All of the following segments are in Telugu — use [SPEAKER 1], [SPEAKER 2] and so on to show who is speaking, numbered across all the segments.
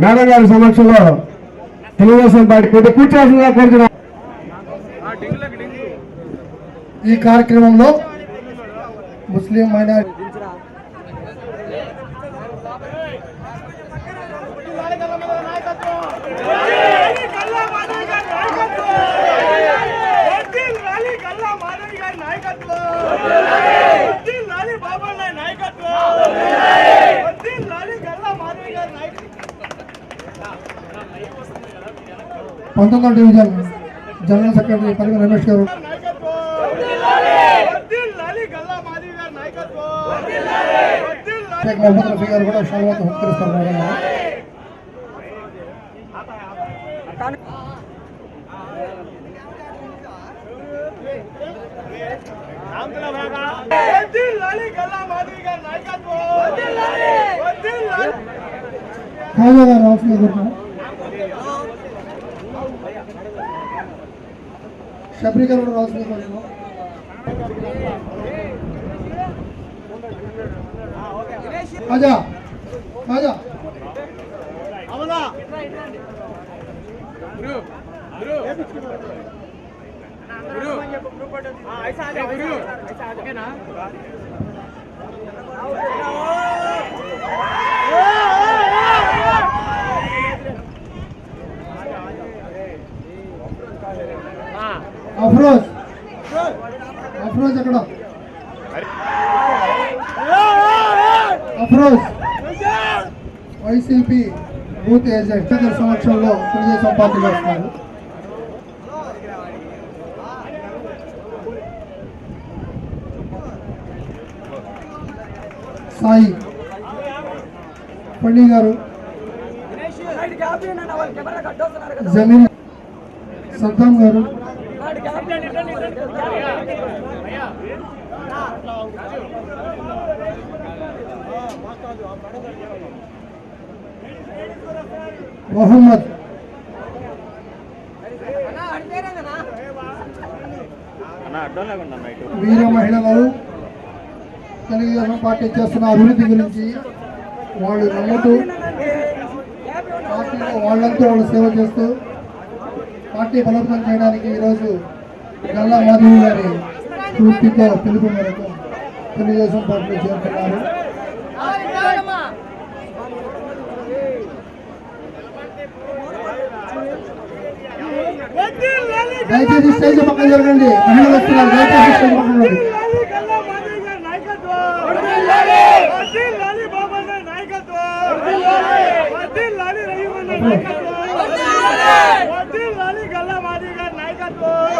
[SPEAKER 1] మేడం గారి సమక్షంలో తెలుగుదేశం పార్టీ కొద్ది కూర్చోవలసిందిగా కోరుతున్నాం
[SPEAKER 2] ఈ కార్యక్రమంలో ముస్లిం మైనారిటీ
[SPEAKER 3] నాయకత్వం లాలి బాబా నాయకత్వం లాలి గల్లా మాధవి గారి నాయకత్వం
[SPEAKER 2] పంతొమ్మిదవ division general secretary Pariga Ramesh గారు. షేక్ మొహమ్మద్ రఫీ గారు కూడా షాల్వాతో
[SPEAKER 3] గల్లా మాధవి గారి నాయకత్వం
[SPEAKER 2] షబ్రీ గారు. కూడా రావాల్సింది కోరుతున్నాం ఖాజా ఖాజా అఫ్రోజ్. అఫ్రోజ్ ఎక్కడ? అఫ్రోజ్. వైసీపీ బూత్ ఏజెంట్ సమక్షంలో తెలుగుదేశం పార్టీలో వస్తున్నారు సాయి. పండి గారు. జమీన్ సద్దాం గారు. మొహమ్మద్. వీర మహిళలు తెలుగుదేశం పార్టీ చేస్తున్న అభివృద్ధి గురించి వాళ్ళు నమ్ముతూ పార్టీలో వాళ్ళంతా వాళ్ళు సేవ చేస్తూ పార్టీ బలోపేతం చేయడానికి ఈరోజు గల్లా మాధవ్ గారి స్ఫూర్తితో పిలుపు మేరకు తెలుగుదేశం పార్టీలో చేరుతున్నారు దయచేసి స్టేజ్ పక్కన జరగండి. మహిళలు వస్తున్నారు. దయచేసి స్టేజ్ పక్కన జరగండి.
[SPEAKER 3] నాయకత్వం లాలి బాబా నాయకత్వం లాలి రహీమన్న నాయకత్వం లాలి గల్లా మాధవి గారి నాయకత్వం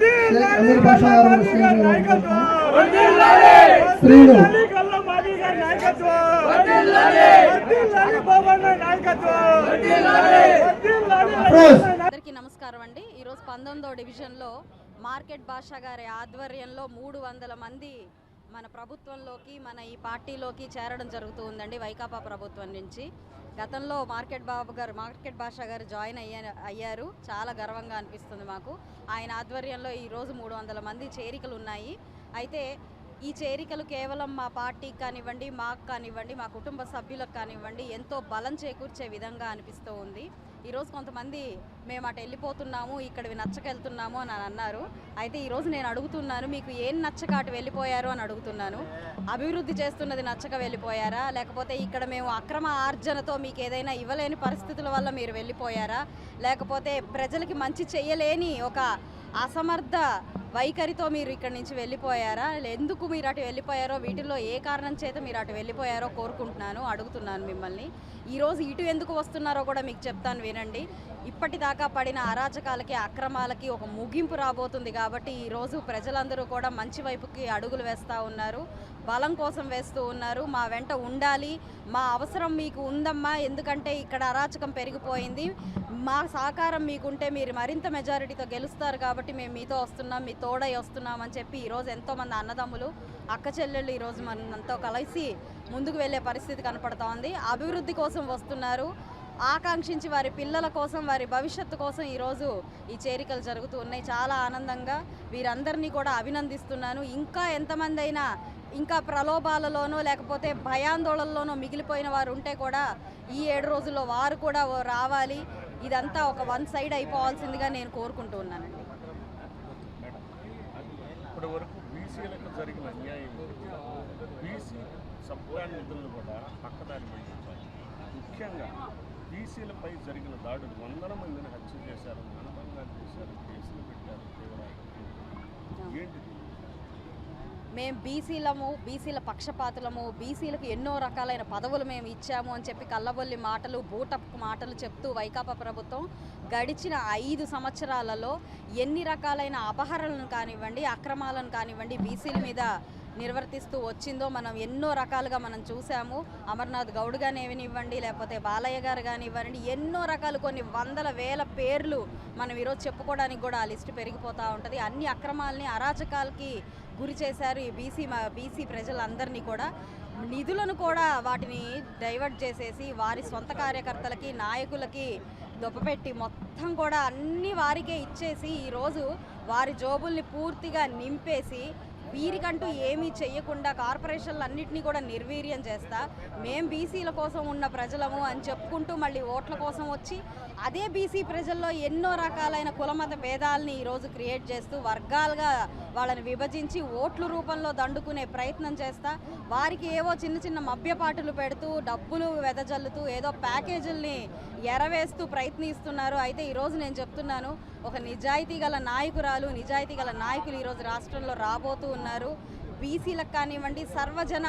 [SPEAKER 2] అమీర్ గారు స్త్రీలు
[SPEAKER 4] అందరికీ నమస్కారం అండి. ఈరోజు పంతొమ్మిదో డివిజన్లో మార్కెట్ భాష గారి ఆధ్వర్యంలో మూడు వందల మంది మన ప్రభుత్వంలోకి మన ఈ పార్టీలోకి చేరడం జరుగుతూ ఉందండి వైకాపా ప్రభుత్వం నుంచి. గతంలో మార్కెట్ బాబు గారు మార్కెట్ భాష గారు జాయిన్ అయ్యా అయ్యారు. చాలా గర్వంగా అనిపిస్తుంది మాకు. ఆయన ఆధ్వర్యంలో ఈరోజు మూడు వందల మంది చేరికలు ఉన్నాయి. అయితే ఈ చేరికలు కేవలం మా పార్టీకి కానివ్వండి మాకు కానివ్వండి మా కుటుంబ సభ్యులకు కానివ్వండి ఎంతో బలం చేకూర్చే విధంగా అనిపిస్తూ ఉంది. ఈరోజు కొంతమంది మేము అటు వెళ్ళిపోతున్నాము ఇక్కడివి నచ్చకెళ్తున్నాము అని అన్నారు. అయితే ఈరోజు నేను అడుగుతున్నాను మీకు ఏం నచ్చక అటు వెళ్ళిపోయారు అని అడుగుతున్నాను. అభివృద్ధి చేస్తున్నది నచ్చక వెళ్ళిపోయారా? లేకపోతే ఇక్కడ మేము అక్రమ ఆర్జనతో మీకు ఏదైనా ఇవ్వలేని పరిస్థితుల వల్ల మీరు వెళ్ళిపోయారా? లేకపోతే ప్రజలకి మంచి చేయలేని ఒక అసమర్థ వైఖరితో మీరు ఇక్కడి నుంచి వెళ్ళిపోయారా? ఎందుకు మీరు అటు వెళ్ళిపోయారో? వీటిల్లో ఏ కారణం చేత మీరు అటు వెళ్ళిపోయారో కోరుకుంటున్నాను అడుగుతున్నాను మిమ్మల్ని. ఈరోజు ఇటు ఎందుకు వస్తున్నారో కూడా మీకు చెప్తాను వినండి. ఇప్పటిదాకా పడిన అరాచకాలకి అక్రమాలకి ఒక ముగింపు రాబోతుంది కాబట్టి ఈరోజు ప్రజలందరూ కూడా మంచి వైపుకి అడుగులు వేస్తూ ఉన్నారు. బలం కోసం వేస్తూ ఉన్నారు. మా వెంట ఉండాలి. మా అవసరం మీకు ఉందమ్మా. ఎందుకంటే ఇక్కడ అరాచకం పెరిగిపోయింది. మా సహకారం మీకుంటే మీరు మరింత మెజారిటీతో గెలుస్తారు కాబట్టి మేము మీతో వస్తున్నాం మీ తోడై వస్తున్నాం అని చెప్పి ఈరోజు ఎంతోమంది అన్నదమ్ములు అక్క చెల్లెళ్ళు ఈరోజు మనంతో కలిసి ముందుకు వెళ్ళే పరిస్థితి కనపడతా ఉంది అభివృద్ధి కోసం వస్తున్నారు. ఆకాంక్షించి వారి పిల్లల కోసం వారి భవిష్యత్తు కోసం ఈరోజు ఈ చేరికలు జరుగుతూ ఉన్నాయి. చాలా ఆనందంగా వీరందరినీ కూడా అభినందిస్తున్నాను. ఇంకా ఎంతమంది అయినా ఇంకా ప్రలోభాలలోనో లేకపోతే భయాందోళనలోనో మిగిలిపోయిన వారు ఉంటే కూడా ఈ ఏడు రోజుల్లో వారు కూడా రావాలి. ఇదంతా ఒక వన్ సైడ్ అయిపోవాల్సిందిగా నేను కోరుకుంటూ ఉన్నానండి.
[SPEAKER 5] ఇప్పటి వరకు బీసీలకు జరిగిన అన్యాయం బీసీ నిధులను కూడా పక్కదారి పట్టించాలి ముఖ్యంగా బీసీలపై జరిగిన దాడులు వందల మందిని హత్య చేశారు చేశారు కేసులు పెట్టారు ఏంటిది?
[SPEAKER 4] మేము బీసీలము బీసీల పక్షపాతులము బీసీలకు ఎన్నో రకాలైన పదవులు మేము ఇచ్చాము అని చెప్పి కళ్ళబొల్లి మాటలు బూటపు మాటలు చెప్తూ వైకాపా ప్రభుత్వం గడిచిన ఐదు సంవత్సరాలలో ఎన్ని రకాలైన అపహరణలను కానివ్వండి అక్రమాలను కానివ్వండి బీసీల మీద నిర్వర్తిస్తూ వచ్చిందో మనం ఎన్నో రకాలుగా మనం చూసాము అమర్నాథ్ గౌడ్ కానివ్వండి లేకపోతే బాలయ్య గారు కానివ్వండి ఎన్నో రకాలు కొన్ని వందల వేల పేర్లు మనం ఈరోజు చెప్పుకోవడానికి కూడా ఆ లిస్టు పెరిగిపోతూ ఉంటుంది. అన్ని అక్రమాలని అరాచకాలకి గురి చేశారు ఈ బీసీ బీసీ ప్రజలందరినీ కూడా. నిధులను కూడా వాటిని డైవర్ట్ చేసేసి వారి సొంత కార్యకర్తలకి నాయకులకి దొప్పపెట్టి మొత్తం కూడా అన్ని వారికే ఇచ్చేసి ఈరోజు వారి జోబుల్ని పూర్తిగా నింపేసి వీరికంటూ ఏమీ చెయ్యకుండా కార్పొరేషన్లు అన్నింటినీ కూడా నిర్వీర్యం చేస్తా. మేం బీసీల కోసం ఉన్న ప్రజలము అని చెప్పుకుంటూ మళ్ళీ ఓట్ల కోసం వచ్చి అదే బీసీ ప్రజల్లో ఎన్నో రకాలైన కులమత భేదాలని ఈరోజు క్రియేట్ చేస్తూ వర్గాలుగా వాళ్ళని విభజించి ఓట్ల రూపంలో దండుకునే ప్రయత్నం చేస్తా. వారికి ఏవో చిన్న చిన్న మభ్యపాటులు పెడుతూ డబ్బులు వెదజల్లుతూ ఏదో ప్యాకేజీల్ని ఎరవేస్తూ ప్రయత్నిస్తున్నారు. అయితే ఈరోజు నేను చెప్తున్నాను ఒక నిజాయితీ గల నాయకురాలు నిజాయితీ గల నాయకులు ఈరోజు రాష్ట్రంలో రాబోతూ ఉన్నారు. బీసీలకు కానివ్వండి సర్వజన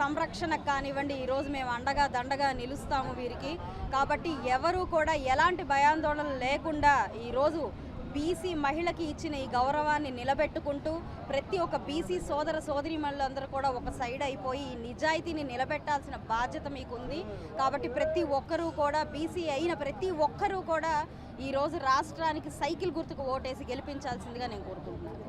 [SPEAKER 4] సంరక్షణకు కానివ్వండి ఈరోజు మేము అండగా దండగా నిలుస్తాము వీరికి. కాబట్టి ఎవరు కూడా ఎలాంటి భయాందోళనలు లేకుండా ఈరోజు బీసీ మహిళకి ఇచ్చిన ఈ గౌరవాన్ని నిలబెట్టుకుంటూ ప్రతి ఒక్క బీసీ సోదర సోదరిమణులందరూ కూడా ఒక సైడ్ అయిపోయి ఈ నిజాయితీని నిలబెట్టాల్సిన బాధ్యత మీకుంది. కాబట్టి ప్రతి ఒక్కరూ కూడా బీసీ అయిన ప్రతి ఒక్కరూ కూడా ఈరోజు రాష్ట్రానికి సైకిల్ గుర్తుకు ఓటేసి గెలిపించాల్సిందిగా నేను కోరుకుంటున్నాను.